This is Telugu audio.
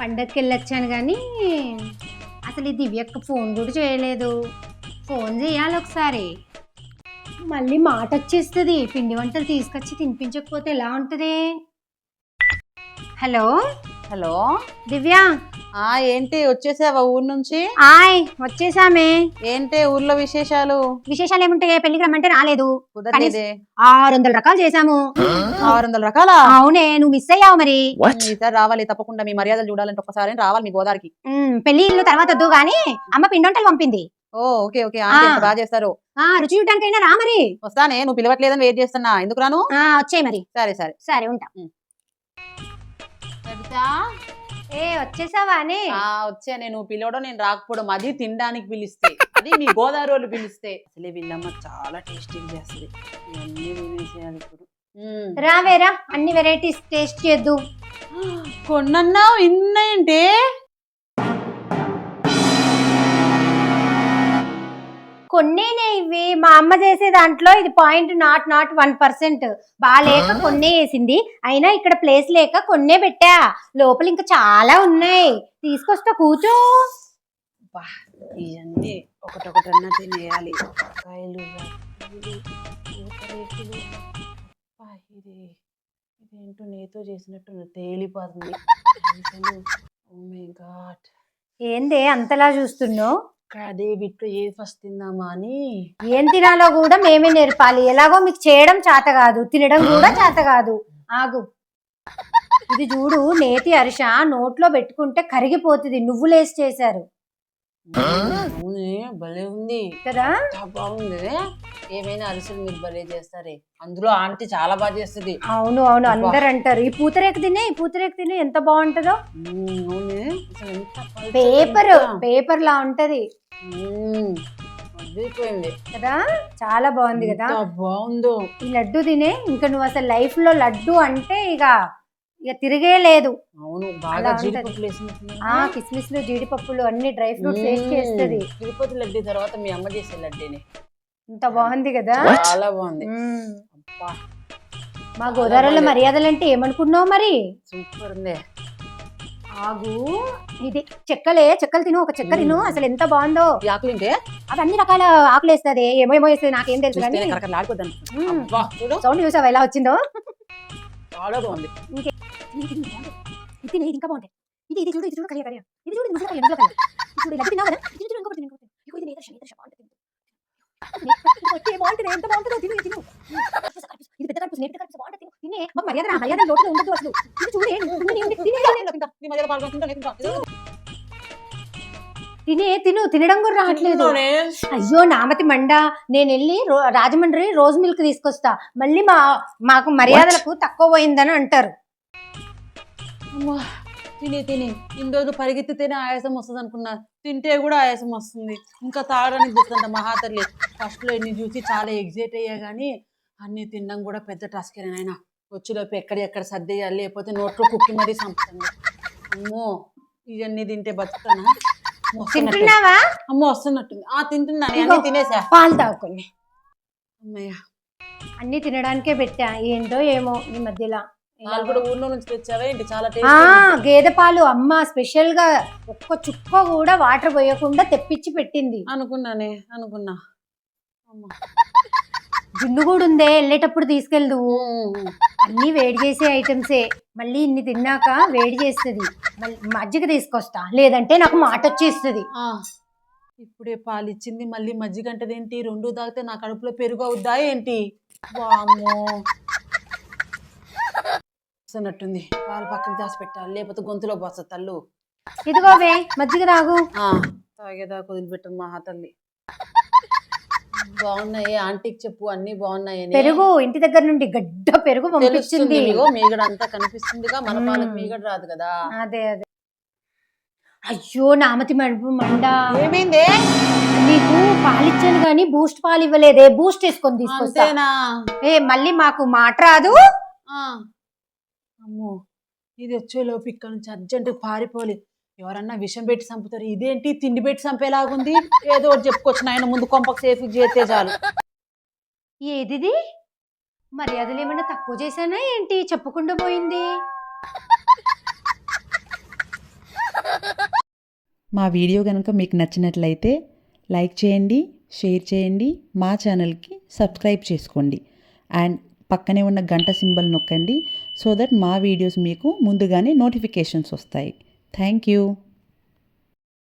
పండగకి వెళ్ళొచ్చాను కానీ అసలు ఈ దివ్యక్క ఫోన్ కూడా చేయలేదు. ఫోన్ చేయాలి ఒకసారి. మళ్ళీ మాట వచ్చేస్తుంది పిండి వంటలు తీసుకొచ్చి తినిపించకపోతే ఎలా ఉంటుంది? హలో? హలో? దివ్య? ఆ ఏంటి వచ్చేసావా ఊరు నుంచి? ఆయ్ వచ్చేసామే. ఏంటి ఊర్లో విశేషాలు? విశేషాలు ఏముంటాయి? పెళ్ళికి రమ్మంటే రాలేదు. కుదరలేదే. ఆరు వందల రకాలు చేశాము. ఆరు వందల రకాల? అవునే నువ్వు మిస్ అయ్యావు మరి. ఈసారి రావాలి తప్పకుండా మీ మర్యాదలు చూడాలంటే ఒక్కసారి రావాలి మీ గోదావరికి పెళ్ళి ఇల్లు తర్వాత వద్దు గాని అమ్మ పిండి వంటలు పంపింది. ఓ ఓకే ఓకే. బాగా చేస్తారు? ఆ రుచి చూడటానికైనా రా మరి. వస్తానే నువ్వు పిలవట్లేదని వెయిట్ చేస్తున్నా. ఎందుకు రాను? ఆ వచ్చేయ్ మరి. సరే సరే. సరే ఉంటా. ఏ వచ్చేసావా అని? ఆ వచ్చా. నేను పిలవడం నేను రాకపోవడం అది తినడానికి పిలిస్తే అది మీ గోదావరి వాళ్ళు పిలిస్తే. అసలే వీళ్ళమ్మ చాలా టేస్టీగా చేస్తుంది. ఇవన్నీ ఇప్పుడు. రావేరా అన్ని వెరైటీస్ టేస్ట్ చేద్దు. కొన్నన్నావు ఇన్నేంటి కొన్నేనే ఇవి. మా అమ్మ చేసే దాంట్లో ఇది point nought nought one percent బాగాలేక కొన్నే వేసింది. అయినా ఇక్కడ ప్లేస్ లేక కొన్నే పెట్టా. లోపల ఇంకా చాలా ఉన్నాయి. తీసుకొస్తా కూర్చో. అబ్బా, ఇవన్నీ ఒకటొకటన్నా తినేయాలి. కాయలు రవ్వలు, పూతరేకులు. అబ్బా, ఇది ఇదేంటో నేతో చేసినట్టు తేలిపోతుంది. oh. ఏందే అంతలా చూస్తున్నావు? అదే వీటిలో ఏ ఫస్ట్ తిందామా అని. ఏం తినాలో కూడా మేమే నేర్పాలి. ఎలాగో మీకు చేయడం చేత కాదు తినడం కూడా చేత కాదు. ఆగు. ఇది చూడు నేతి అరిష నోట్లో పెట్టుకుంటే కరిగిపోతుంది. నువ్వులేసి చేశారు. అవునే భలే ఉంది. కదా? చాలా బాగుంది. ఏమైనా అరిసెలు మీరు భలే చేస్తారే. అందులో ఆంటీ చాలా బాగా చేస్తుంది. అవును అవును. అందరు అంటారు ఈ పూతరేకు తినే ఈ పూతరేకు తినే ఎంత బాగుంటుందో. పేపర్ పేపర్ లా ఉంటది. కదా? చాలా బాగుంది కదా? బాగుందో. ఈ లడ్డు తినే ఇంకా నువ్వు అసలు లైఫ్లో లడ్డు అంటే ఇక ఇక తిరిగే లేదు. అవును బాగా కిస్మిస్లు జీడిపప్పులు అన్ని డ్రై ఫ్రూట్స్ మ్మ్. చేస్తుంది. తిరుపతి లడ్డు తర్వాత మీ అమ్మ చేసే లడ్డేనే. ఇంత బాగుంది కదా? చాలా బాగుంది. మా గోదావరిలో మర్యాదలు అంటే ఏమనుకున్నావు మరి? సూపర్ ఉంది. ఆగు. ఇది చెక్కలే చెక్కలు తిను ఒక చెక్క తిను. అసలు ఎంత బాగుందో. ఆకులు తింటే అవి అన్ని రకాల ఆకులు వేస్తుంది. ఏమో ఏమో వేస్తుంది నాకేం తెలుసు కానీ. సౌండ్ చూసావా ఎలా వచ్చిందో? చాలా బాగుంది. ఇది తిను, ఇది ఇంకా బాగుంటాయి. ఇది ఇది చూడు ఇది చూడు కరియా కరియా ఇది చూడు ఇది కరియా కరియా చూడు ఇలా తిన్నావు కదా? ఇది చూడు ఇంకొకటి ఇంకొకటి. ఇగో ఇది బాగుంటుంది బాగుంటుంది ఎంత బాగుంటుందో తిను తిను. ఇది పెద్ద కడుపు నేత కడుపు బాగుంటుంది తిను. మాకు మర్యాద రా, మర్యాద లోపల ఉండదు అసలు. ఇది చూడు ఏం ఉంది, తినే, తినే, తినడం కూడా రావట్లేదు. అయ్యో నామతి మండ నేను వెళ్ళి రాజమండ్రి రోజ్ మిల్క్ తీసుకొస్తా. మళ్ళీ మా మాకు మర్యాదలకు తక్కువ పోయిందని అంటారు. అమ్మా, తిని తిని. ఇన్ని రోజులు పరిగెత్తితేనే ఆయాసం వస్తుంది అనుకున్నా. తింటే కూడా ఆయాసం వస్తుంది. ఇంకా తాగడానికి చూస్తుంట మహాతల్లి ఫస్ట్లో ఇన్ని చూసి చాలా ఎగ్జైట్ అయ్యా కానీ అన్ని తినడం కూడా పెద్ద టాస్క్ నాయన వచ్చిలోపు ఎక్కడ ఎక్కడ సర్దేయాలి లేకపోతే నోట్లో కుక్కి మరీ చంపుతుంది అమ్మో ఇవన్నీ తింటే బతుకుతానా? అమ్మో, వస్తున్నట్టుంది. తింటున్నావా? అమ్మో వస్తున్నట్టుంది. ఆ తింటున్నా. అన్ని తినేసా? పాలు తాగుకొని అమ్మయ్య. అన్ని తినడానికే పెట్టా. ఏంటో ఏమో ఈ మధ్యలో. వాళ్ళు కూడా ఊర్లో నుంచి తెచ్చావా ఏంటి? చాలా ఆ గేదె పాలు అమ్మ స్పెషల్గా ఒక్క చుక్క కూడా వాటర్ పోయకుండా తెప్పించి పెట్టింది. అనుకున్నానే అనుకున్నా. అమ్మా. జున్ను కూడా ఉందే వెళ్ళేటప్పుడు తీసుకెళ్దు. అన్ని వేడి చేసే ఐటమ్సే మళ్ళీ ఇన్ని తిన్నాక వేడి చేస్తుంది. మళ్ళీ మజ్జిగ తీసుకొస్తా. లేదంటే నాకు మాట వచ్చేస్తుంది. ఆ, ఇప్పుడే పాలు ఇచ్చింది. మళ్ళీ మజ్జిగ అంటదేంటి రెండు తాగితే నా కడుపులో పెరుగు అవుద్దా ఏంటి? వామ్మో. వస్తున్నట్టుంది. పాలు పక్కకు దాచి పెట్టాలి లేకపోతే గొంతులో పోస్తుంది తల్లు. ఇదిగోవే మజ్జిగ తాగు. ఆ, తాగేదాకా వదిలిపెట్టదు మా తల్లి. బాగున్నాయి ఆంటీకి చెప్పు అన్ని బాగున్నాయి పెరుగు ఇంటి దగ్గర నుండి గడ్డ పెరుగు పంపించింది. మీగడ అంతా కనిపిస్తుందిగా మన పాలకు మ్మ్. మీగడ రాదు కదా. అదే అదే. అయ్యో నామతి మడుపు మండ. ఏమైంది? నీకు పాలిచ్చాను కానీ బూస్ట్ పాలు ఇవ్వలేదే. బూస్ట్ వేసుకొని తీసుకొస్తా. ఏ మళ్ళీ మాకు మాట రాదు. అమ్మో! ఇది వచ్చేలోపు ఇక్కడ నుంచి అర్జెంట్ పారిపోవాలి. ఎవరన్నా విషం పెట్టి చంపుతారు. ఇదేంటి? తిండి పెట్టి చంపేలాగుంది? ఏదో ఒకటి చెప్పుకోవచ్చు. నాయన ముందు కొంపకు సేఫ్ చేస్తే చాలు. ఏదిది? మర్యాదలు ఏమన్నా తక్కువ చేశానా ఏంటి? చెప్పకుండా పోయింది. మా వీడియో కనుక మీకు నచ్చినట్లయితే లైక్ చేయండి షేర్ చేయండి మా ఛానల్కి సబ్స్క్రైబ్ చేసుకోండి. అండ్ పక్కనే ఉన్న గంట సింబల్ నొక్కండి. సో దట్ మా వీడియోస్ మీకు ముందుగానే నోటిఫికేషన్స్ వస్తాయి. Thank you.